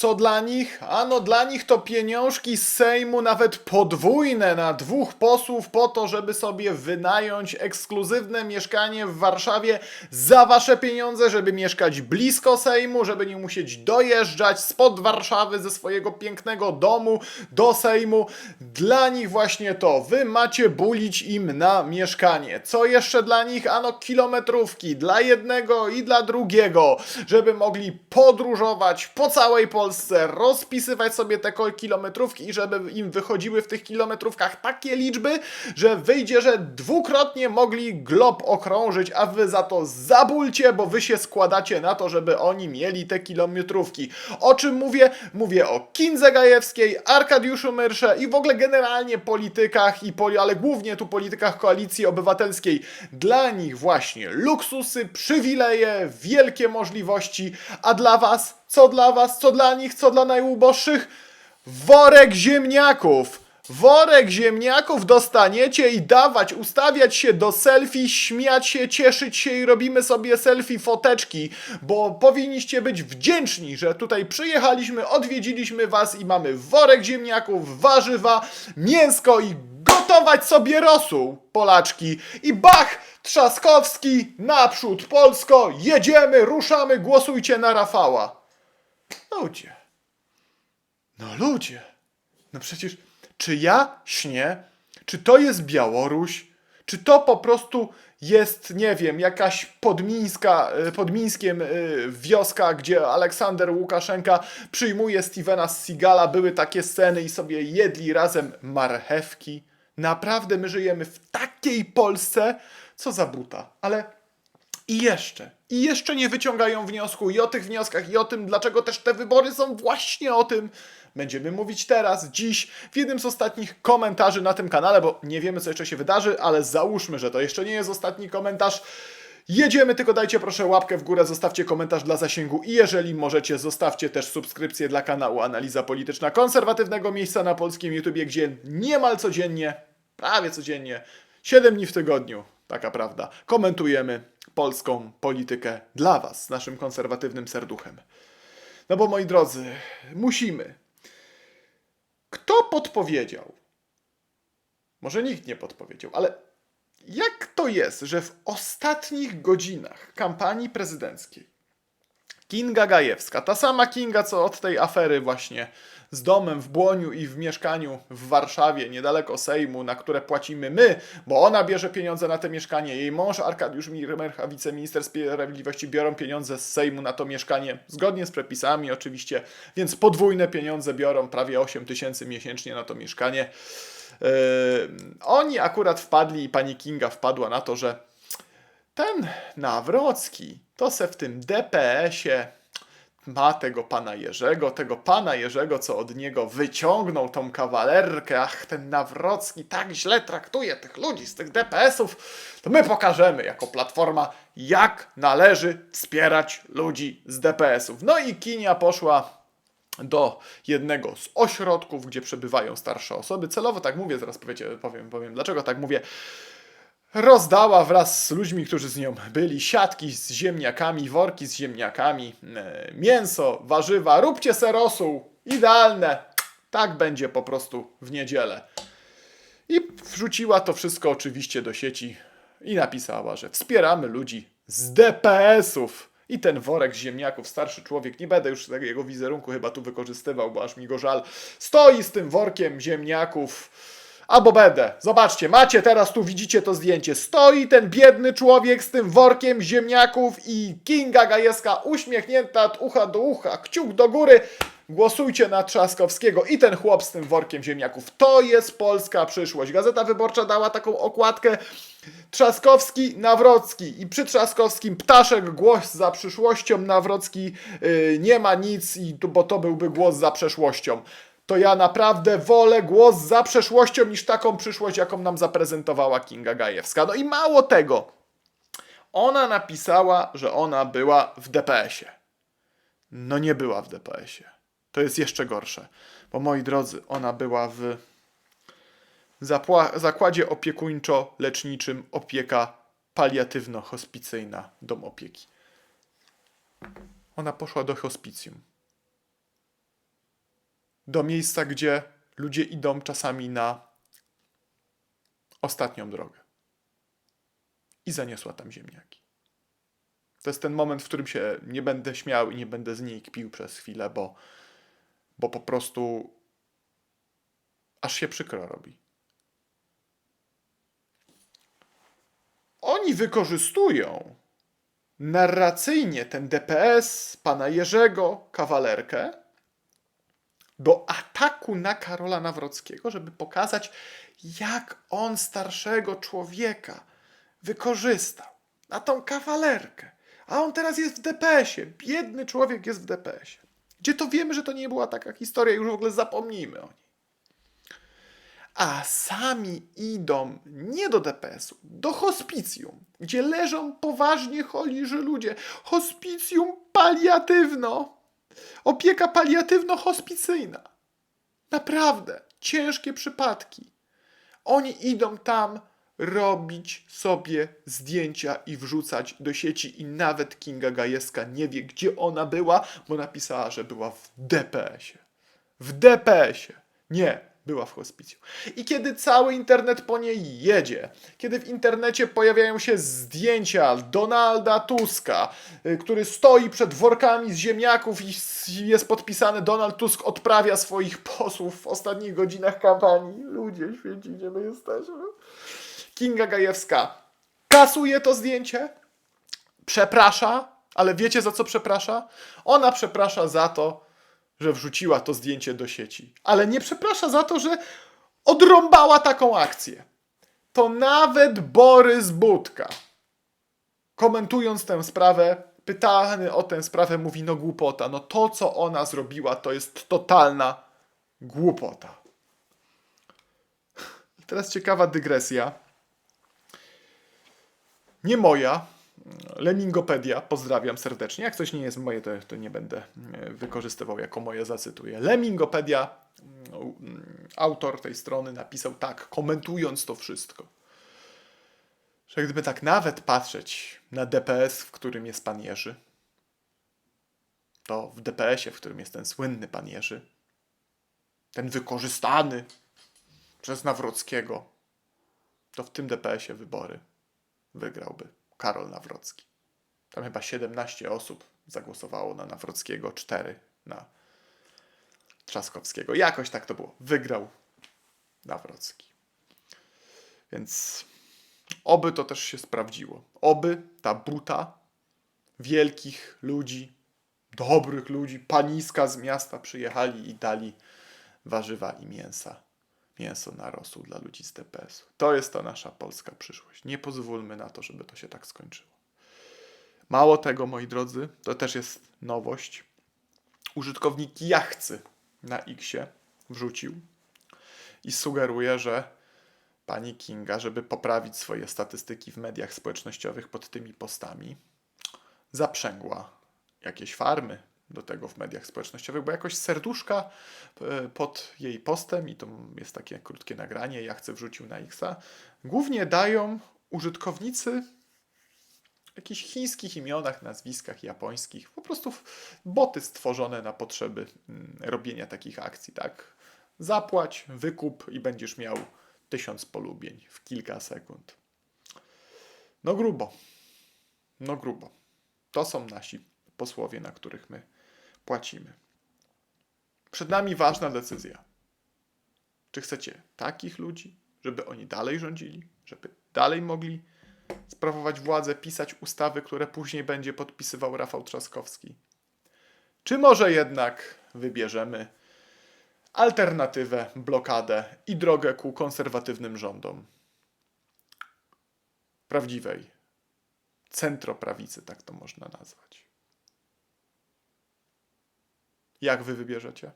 Co dla nich? Ano dla nich to pieniążki z Sejmu nawet podwójne na dwóch posłów po to, żeby sobie wynająć ekskluzywne mieszkanie w Warszawie za wasze pieniądze, żeby mieszkać blisko Sejmu, żeby nie musieć dojeżdżać spod Warszawy ze swojego pięknego domu do Sejmu. Dla nich właśnie to. Wy macie bulić im na mieszkanie. Co jeszcze dla nich? Ano kilometrówki dla jednego i dla drugiego, żeby mogli podróżować po całej Polsce, rozpisywać sobie te kilometrówki i żeby im wychodziły w tych kilometrówkach takie liczby, że wyjdzie, że dwukrotnie mogli glob okrążyć, a wy za to zabólcie, bo wy się składacie na to, żeby oni mieli te kilometrówki. O czym mówię? Mówię o Kindze Gajewskiej, Arkadiuszu Myrsze i w ogóle generalnie politykach, i poli, ale głównie tu politykach koalicji obywatelskiej. Dla nich właśnie luksusy, przywileje, wielkie możliwości, a dla was, co dla was, co dla nich, co dla najuboższych? Worek ziemniaków! Worek ziemniaków dostaniecie i dawać, ustawiać się do selfie, śmiać się, cieszyć się i robimy sobie selfie foteczki, bo powinniście być wdzięczni, że tutaj przyjechaliśmy, odwiedziliśmy was i mamy worek ziemniaków, warzywa, mięsko i gotować sobie rosół, Polaczki. I bach! Trzaskowski, naprzód Polsko, jedziemy, ruszamy, głosujcie na Rafała. Ludzie. No ludzie. No przecież, czy ja śnię? Czy to jest Białoruś? Czy to po prostu jest, nie wiem, jakaś podmińska, y, podmińskiem y, wioska, gdzie Aleksander Łukaszenka przyjmuje Stevena Seagala, były takie sceny i sobie jedli razem marchewki? Naprawdę my żyjemy w takiej Polsce? Co za buta. Ale i jeszcze, i jeszcze nie wyciągają wniosku i o tych wnioskach, i o tym, dlaczego też te wybory są właśnie o tym. Będziemy mówić teraz, dziś, w jednym z ostatnich komentarzy na tym kanale, bo nie wiemy, co jeszcze się wydarzy, ale załóżmy, że to jeszcze nie jest ostatni komentarz. Jedziemy, tylko dajcie proszę łapkę w górę, zostawcie komentarz dla zasięgu i jeżeli możecie, zostawcie też subskrypcję dla kanału Analiza Polityczna konserwatywnego miejsca na polskim YouTubie, gdzie niemal codziennie, prawie codziennie, 7 dni w tygodniu, taka prawda, komentujemy polską politykę dla Was, z naszym konserwatywnym serduchem. No bo moi drodzy, musimy. Kto podpowiedział? Może nikt nie podpowiedział, ale jak to jest, że w ostatnich godzinach kampanii prezydenckiej Kinga Gajewska, ta sama Kinga, co od tej afery właśnie z domem w Błoniu i w mieszkaniu w Warszawie, niedaleko Sejmu, na które płacimy my, bo ona bierze pieniądze na te mieszkanie, jej mąż Arkadiusz Mirmercha, wiceminister sprawiedliwości, biorą pieniądze z Sejmu na to mieszkanie, zgodnie z przepisami oczywiście, więc podwójne pieniądze biorą, prawie 8 tysięcy miesięcznie na to mieszkanie. Yy, oni akurat wpadli i pani Kinga wpadła na to, że ten Nawrocki to se w tym DPS-ie ma tego pana Jerzego, tego pana Jerzego, co od niego wyciągnął tą kawalerkę. Ach, ten Nawrocki tak źle traktuje tych ludzi z tych DPS-ów. To my pokażemy jako platforma, jak należy wspierać ludzi z DPS-ów. No i Kinia poszła do jednego z ośrodków, gdzie przebywają starsze osoby. Celowo tak mówię, zaraz powiecie, powiem, powiem dlaczego tak mówię. Rozdała wraz z ludźmi, którzy z nią byli, siatki z ziemniakami, worki z ziemniakami, e, mięso, warzywa. Róbcie se. Idealne. Tak będzie po prostu w niedzielę. I wrzuciła to wszystko oczywiście do sieci i napisała, że wspieramy ludzi z DPS-ów. I ten worek ziemniaków, starszy człowiek, nie będę już jego wizerunku chyba tu wykorzystywał, bo aż mi go żal, stoi z tym workiem ziemniaków. Albo będę. Zobaczcie, macie teraz tu, widzicie to zdjęcie. Stoi ten biedny człowiek z tym workiem ziemniaków i Kinga Gajewska uśmiechnięta od ucha do ucha, kciuk do góry. Głosujcie na Trzaskowskiego i ten chłop z tym workiem ziemniaków. To jest polska przyszłość. Gazeta Wyborcza dała taką okładkę Trzaskowski, Nawrocki i przy Trzaskowskim ptaszek głos za przyszłością, Nawrocki yy, nie ma nic, i, bo to byłby głos za przeszłością. To ja naprawdę wolę głos za przeszłością niż taką przyszłość, jaką nam zaprezentowała Kinga Gajewska. No i mało tego. Ona napisała, że ona była w DPS-ie. No nie była w DPS-ie. To jest jeszcze gorsze. Bo moi drodzy, ona była w zakładzie opiekuńczo-leczniczym opieka paliatywno-hospicyjna dom opieki. Ona poszła do hospicjum. Do miejsca, gdzie ludzie idą czasami na ostatnią drogę. I zaniosła tam ziemniaki. To jest ten moment, w którym się nie będę śmiał i nie będę z niej kpił przez chwilę, bo, bo po prostu aż się przykro robi. Oni wykorzystują narracyjnie ten DPS pana Jerzego Kawalerkę do ataku na Karola Nawrockiego, żeby pokazać, jak on starszego człowieka wykorzystał na tą kawalerkę. A on teraz jest w DPS-ie. Biedny człowiek jest w DPS-ie. Gdzie to wiemy, że to nie była taka historia, już w ogóle zapomnijmy o niej. A sami idą nie do DPS-u, do hospicjum, gdzie leżą poważnie chorzy ludzie. Hospicjum paliatywno. Opieka paliatywno-hospicyjna. Naprawdę ciężkie przypadki. Oni idą tam robić sobie zdjęcia i wrzucać do sieci i nawet Kinga Gajewska nie wie, gdzie ona była, bo napisała, że była w DPS-ie. W DPS-ie. Nie, była w hospicjum. I kiedy cały internet po niej jedzie, kiedy w internecie pojawiają się zdjęcia Donalda Tuska, y, który stoi przed workami z ziemniaków i jest podpisane Donald Tusk odprawia swoich posłów w ostatnich godzinach kampanii. Ludzie święci, gdzie my jesteśmy? Kinga Gajewska kasuje to zdjęcie, przeprasza, ale wiecie za co przeprasza? Ona przeprasza za to, że wrzuciła to zdjęcie do sieci, ale nie przeprasza za to, że odrąbała taką akcję. To nawet Borys Budka, komentując tę sprawę, pytany o tę sprawę, mówi: No, głupota. No, to co ona zrobiła, to jest totalna głupota. I teraz ciekawa dygresja. Nie moja, Lemingopedia, pozdrawiam serdecznie. Jak coś nie jest moje, to, to nie będę e, wykorzystywał jako moje, zacytuję. Lemingopedia, mm, autor tej strony, napisał tak, komentując to wszystko, że gdyby tak nawet patrzeć na DPS, w którym jest pan Jerzy, to w DPS-ie, w którym jest ten słynny pan Jerzy, ten wykorzystany przez Nawrockiego, to w tym DPS-ie wybory wygrałby Karol Nawrocki. Tam chyba 17 osób zagłosowało na Nawrockiego, 4 na Trzaskowskiego. Jakoś tak to było. Wygrał Nawrocki. Więc oby to też się sprawdziło. Oby ta buta wielkich ludzi, dobrych ludzi, paniska z miasta przyjechali i dali warzywa i mięsa mięso na rosół dla ludzi z DPS-u. To jest ta nasza polska przyszłość. Nie pozwólmy na to, żeby to się tak skończyło. Mało tego, moi drodzy, to też jest nowość. Użytkownik Jachcy na Xie wrzucił i sugeruje, że pani Kinga, żeby poprawić swoje statystyki w mediach społecznościowych pod tymi postami, zaprzęgła jakieś farmy do tego w mediach społecznościowych, bo jakoś serduszka e, pod jej postem, i to jest takie krótkie nagranie, ja chcę wrzucił na Xa, głównie dają użytkownicy jakichś chińskich imionach, nazwiskach japońskich, po prostu boty stworzone na potrzeby mm, robienia takich akcji, tak? Zapłać, wykup i będziesz miał tysiąc polubień w kilka sekund. No grubo. No grubo. To są nasi posłowie, na których my płacimy. Przed nami ważna decyzja. Czy chcecie takich ludzi, żeby oni dalej rządzili, żeby dalej mogli sprawować władzę, pisać ustawy, które później będzie podpisywał Rafał Trzaskowski? Czy może jednak wybierzemy alternatywę, blokadę i drogę ku konserwatywnym rządom? Prawdziwej centroprawicy, tak to można nazwać. Jak wy wybierzecie?